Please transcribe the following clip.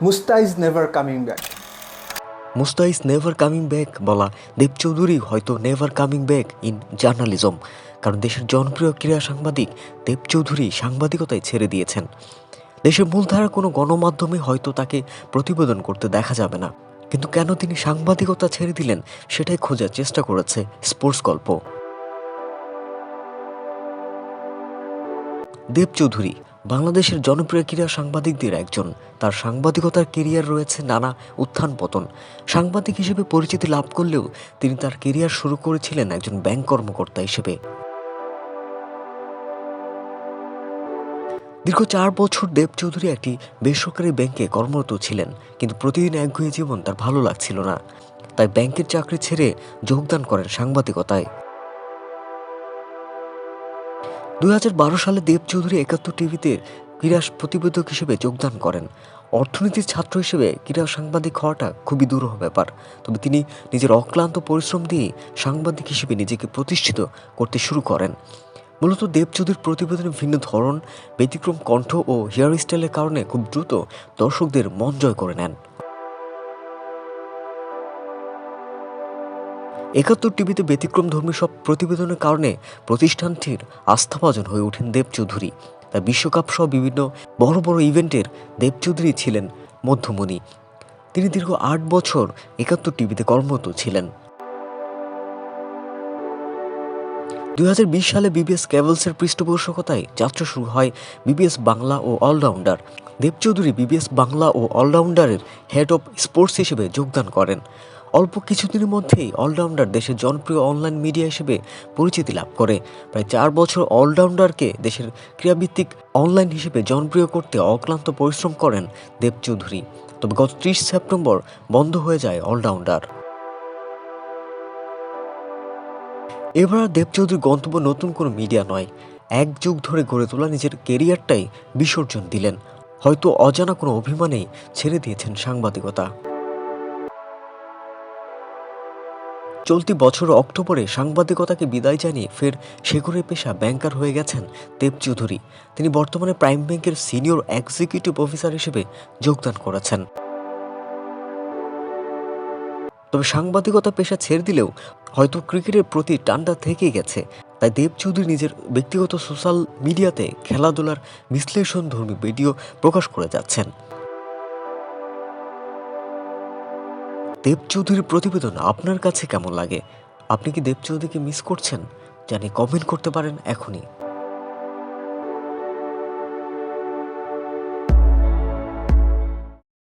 Musta is never coming back. মুস্তাইজ never coming back বলা দেব চৌধুরী হয়তো never coming back in journalism কারণ দেশের জনপ্রিয় ক্রীড়া সাংবাদিক দেব চৌধুরী সাংবাদিকতায় ছেড়ে দিয়েছেন দেশের মূলধারার কোনো গণমাধ্যমে হয়তো তাকে প্রতিবেদন করতে দেখা যাবে না, কিন্তু কেন তিনি সাংবাদিকতা ছেড়ে দিলেন সেটাই খোঁজার চেষ্টা করেছে স্পোর্টস গল্প দেব চৌধুরী বাংলাদেশের জনপ্রিয় ক্রীড়া সাংবাদিকদের একজন। তার সাংবাদিকতার কেরিয়ার রয়েছে নানা উত্থান পতন। সাংবাদিক হিসেবে পরিচিতি লাভ করলেও তিনি তার কেরিয়ার শুরু করেছিলেন একজন ব্যাংক কর্মকর্তা হিসেবে। দীর্ঘ চার বছর দেব চৌধুরী একটি বেসরকারি ব্যাংকে কর্মরত ছিলেন, কিন্তু প্রতিদিন একঘেয়ে জীবন তার ভালো লাগছিল না। তাই ব্যাংকের চাকরি ছেড়ে যোগদান করেন সাংবাদিকতায়। দুই হাজার বারো সালে দেব চৌধুরী একাত্তর টিভিতে ক্রীড়া প্রতিবেদক হিসেবে যোগদান করেন। অর্থনীতির ছাত্র হিসেবে ক্রীড়া সাংবাদিক হওয়াটা খুবই দুরূহ ব্যাপার। তবে তিনি নিজের অক্লান্ত পরিশ্রম দিয়ে সাংবাদিক হিসেবে নিজেকে প্রতিষ্ঠিত করতে শুরু করেন। মূলত দেব চৌধুরীর প্রতিবেদনের ভিন্ন ধরন, ব্যতিক্রম কণ্ঠ ও হেয়ার স্টাইলের কারণে খুব দ্রুত দর্শকদের মন জয় করে নেন। একাত্তর টিভিতে ব্যতিক্রম ধর্মী সব প্রতিবেদনের কারণে প্রতিষ্ঠানটির আস্থাভাজন হয়ে ওঠেন দেব চৌধুরী। তার বিশ্বকাপ সহ বিভিন্ন বড় বড় ইভেন্টের দেব চৌধুরী ছিলেন মধ্যমণি। তিনি দীর্ঘ আট বছর একাত্তর টিভিতে কর্মরত ছিলেন। দু হাজার বিশ সালে বিবিএস ক্যাভেলসের পৃষ্ঠপোষকতায় যাত্রা শুরু হয় বিবিএস বাংলা ও অলরাউন্ডার। দেব চৌধুরী বিবিএস বাংলা ও অলরাউন্ডারের হেড অফ স্পোর্টস হিসেবে যোগদান করেন। অল্প কিছুদিনের মধ্যেই অলরাউন্ডার দেশের জনপ্রিয় অনলাইন মিডিয়া হিসেবে পরিচিতি লাভ করে। প্রায় চার বছর অলরাউন্ডারকে দেশের ক্রীড়াভিত্তিক অনলাইন হিসেবে জনপ্রিয় করতে অক্লান্ত পরিশ্রম করেন দেব চৌধুরী। তবে গত ত্রিশ সেপ্টেম্বর বন্ধ হয়ে যায় অলরাউন্ডার। এবার আর দেব চৌধুরীর গন্তব্য নতুন কোনো মিডিয়া নয়। এক যুগ ধরে গড়ে তোলা নিজের কেরিয়ারটাই বিসর্জন দিলেন। হয়তো অজানা কোনো অভিমানেই ছেড়ে দিয়েছেন সাংবাদিকতা। চলতি বছর অক্টোবরে সাংবাদিকতাকে বিদায় জানিয়ে ফের শেখরের পেশা ব্যাংকার হয়ে গেছেন দেব চৌধুরী। তিনি বর্তমানে প্রাইম ব্যাংকের সিনিয়র এক্সিকিউটিভ অফিসার হিসেবে যোগদান করেছেন। তবে সাংবাদিকতা পেশা ছেড়ে দিলেও হয়তো ক্রিকেটের প্রতি টানটা থেকেই গেছে। তাই দেব চৌধুরী নিজের ব্যক্তিগত সোশ্যাল মিডিয়াতে খেলাধুলার বিশ্লেষণধর্মী ভিডিও প্রকাশ করে যাচ্ছেন। দেব চৌধুরীর প্রতিবেদন আপনার কাছে কেমন লাগে? আপনি কি দেব চৌধুরীকে মিস করছেন? জানি কমেন্ট করতে পারেন এখনই।